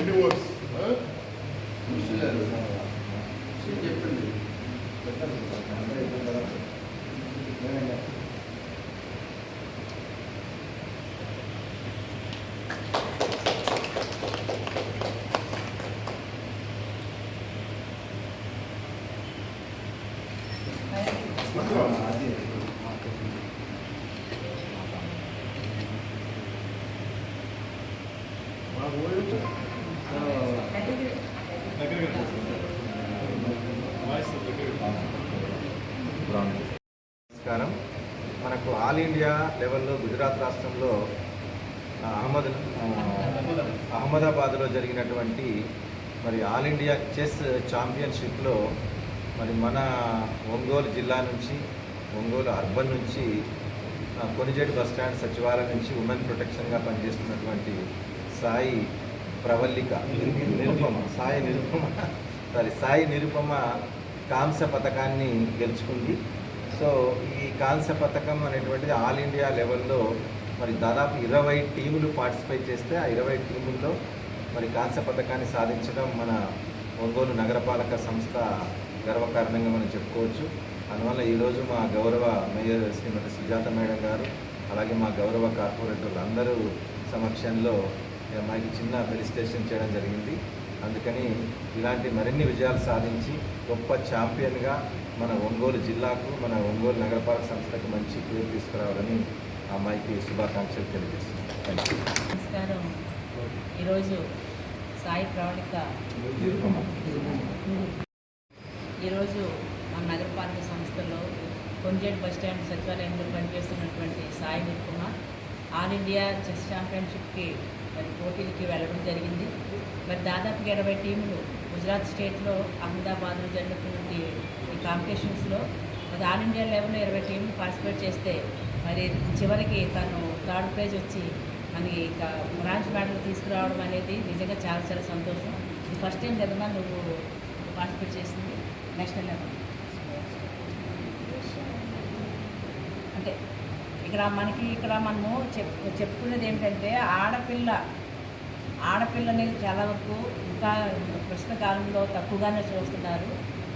ఎన్ని ఓట్స్ చెప్పండి Thank you. నమస్కారం. మనకు ఆల్ ఇండియా లెవెల్లో గుజరాత్ రాష్ట్రంలో అహ్మద్ అహ్మదాబాద్లో జరిగినటువంటి మరి ఆల్ ఇండియా చెస్ ఛాంపియన్షిప్లో మరి మన ఒంగోలు జిల్లా నుంచి ఒంగోలు అర్బన్ నుంచి ఆ, కొనిజేడు బస్ స్టాండ్ సచివాలయం నుంచి ఉమెన్ ప్రొటెక్షన్గా పనిచేస్తున్నటువంటి సాయి ప్రవల్లిక. నిరుపమ సాయి నిరుపమ. సారీ సాయి నిరుపమ కాంస్య పథకాన్ని గెలుచుకుంది. సో ఈ కాంస్య పథకం అనేటువంటిది ఆల్ ఇండియా లెవెల్లో మరి దాదాపు ఇరవై టీములు పార్టిసిపేట్ చేస్తే ఆ ఇరవై టీముల్లో మరి కాంస్య పథకాన్ని సాధించడం మన ఒంగోలు నగరపాలక సంస్థ గర్వకారణంగా మనం చెప్పుకోవచ్చు. అందువల్ల ఈరోజు మా గౌరవ మేయర్ శ్రీమతి సుజాత మేడం గారు అలాగే మా గౌరవ కార్పొరేటర్లు అందరూ సమక్షంలో మాకు చిన్న ఫెలిసిటేషన్ చేయడం జరిగింది. అందుకని ఇలాంటి మరిన్ని విజయాలు సాధించి గొప్ప ఛాంపియన్గా మన ఒంగోలు జిల్లాకు మన ఒంగోలు నగరపాలక సంస్థకు మంచి పేరు తీసుకురావాలని ఆ అమ్మాయికి శుభాకాంక్షలు తెలియజేస్తున్నాను. నమస్కారం. ఈరోజు సాయి ప్రవళిక ఈరోజు మన నగరపాలక సంస్థలో కొంజేట్ బస్ స్టాండ్ సచివాలయంలో పనిచేస్తున్నటువంటి Sai Kumar all India chess ఛాంపియన్షిప్కి పోటీలకి వెళ్ళడం జరిగింది. మరి దాదాపు ఇరవై టీములు గుజరాత్ స్టేట్లో అహ్మదాబాద్లో జరుగుతున్నటువంటి ఈ కాంపిటీషన్స్లో. మరి ఆల్ ఇండియా లెవెల్లో ఇరవై టీంలు పార్టిసిపేట్ చేస్తే మరి చివరికి తను థర్డ్ ప్రైజ్ వచ్చి మనకి ఇక బ్రాంచ్ మెడల్ తీసుకురావడం అనేది నిజంగా చాలా చాలా సంతోషం. ఫస్ట్ టైం కదమ్మా నువ్వు పార్టిసిపేట్ చేసింది? National level. అంటే ఇక్కడ మనకి ఇక్కడ మనము చెప్ చెప్పుకునేది ఏంటంటే ఆడపిల్ల ఆడపిల్లని చాలా వరకు ఇంకా ప్రస్తుత కాలంలో తక్కువగానే చూస్తున్నారు.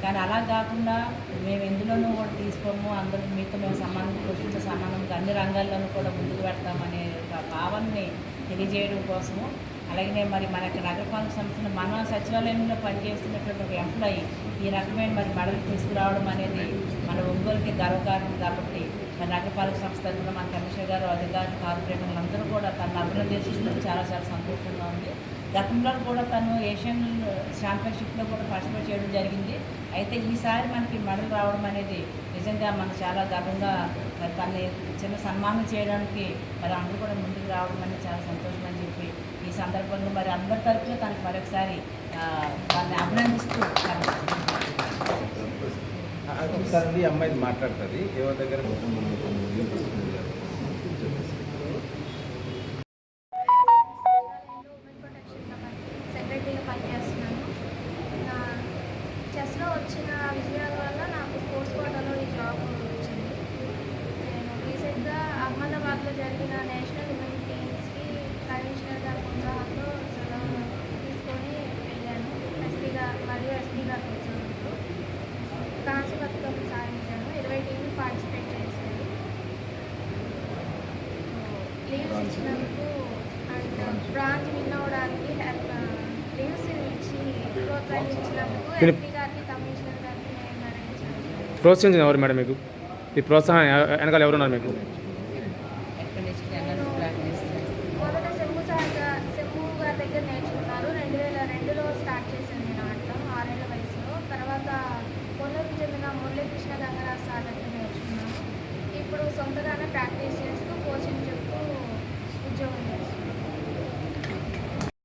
కానీ అలా కాకుండా మేము ఎందులోనూ కూడా తీసుకోము అందరూ మీతో మేము సమానం పురుషులతో సమానంగా అన్ని రంగాల్లోనూ కూడా ముందుకు పెడతామనే ఒక భావనని తెలియజేయడం కోసము. అలాగే మరి మన యొక్క నగరపాలక సంస్థను మన సచివాలయంలో పనిచేస్తున్నటువంటి ఒక ఎంప్లాయీ ఈ రకమైన మరి మెడలు తీసుకురావడం అనేది మన ఒంగోలుకి గర్వకారణం కాబట్టి మరి నగరపాలక సంస్థ కూడా మన కమిషనర్ గారు అధికారులు కార్పొరేటర్లు అందరూ కూడా తను అభినందించడం చాలా చాలా సంతోషంగా ఉంది. గతంలో కూడా తను ఏషియన్ ఛాంపియన్షిప్లో కూడా పార్టిసిపేట్ చేయడం జరిగింది. అయితే ఈసారి మనకి మెడల్ రావడం అనేది నిజంగా మనకు చాలా గర్వంగా తనని చిన్న సన్మానం చేయడానికి మరి అందరూ కూడా ముందుకు రావడం అనేది చాలా సంతోషం అని చెప్పి ఈ సందర్భంగా మరి అందరి తరఫున తనకు మరొకసారి దాన్ని అభినందిస్తూ ఒకసారి ఈ అమ్మాయి మాట్లాడుతుంది. ఎవరి దగ్గర? పని సెక్రటరీగా చెస్లో వచ్చిన విజయాల వల్ల నాకు స్పోర్ట్స్ కోటాలో ఈ జాబ్ వచ్చింది. నేను రీసెంట్గా అహ్మదాబాద్లో జరిగిన నేషనల్ ఉమెన్ టీమ్స్కి కమిషనర్ గారి ప్రోత్సాహంతో సెలవు తీసుకొని వెళ్ళాను ఎస్పీగా మరియు ఎస్పీ గారు వచ్చారు కాంస్య పథకం సాధించాను ఇరవై టీంలు పార్టిసిపేట్ చేశాయి లీవ్స్ ఇచ్చినందుకు అండ్ బ్రాంచ్ విన్ అవ్వడానికి హెల్ప్ లీవ్స్ ఇచ్చి ప్రోత్సహించినందుకు దీని- ఎస్పీ గారికి కమిషనర్ గారికి నేను అరేంజ్ ప్రోత్సహించింది ఎవరు మేడం మీకు? ఈ ప్రోత్సాహం వెనకాల ఎవరున్నారు మీకు?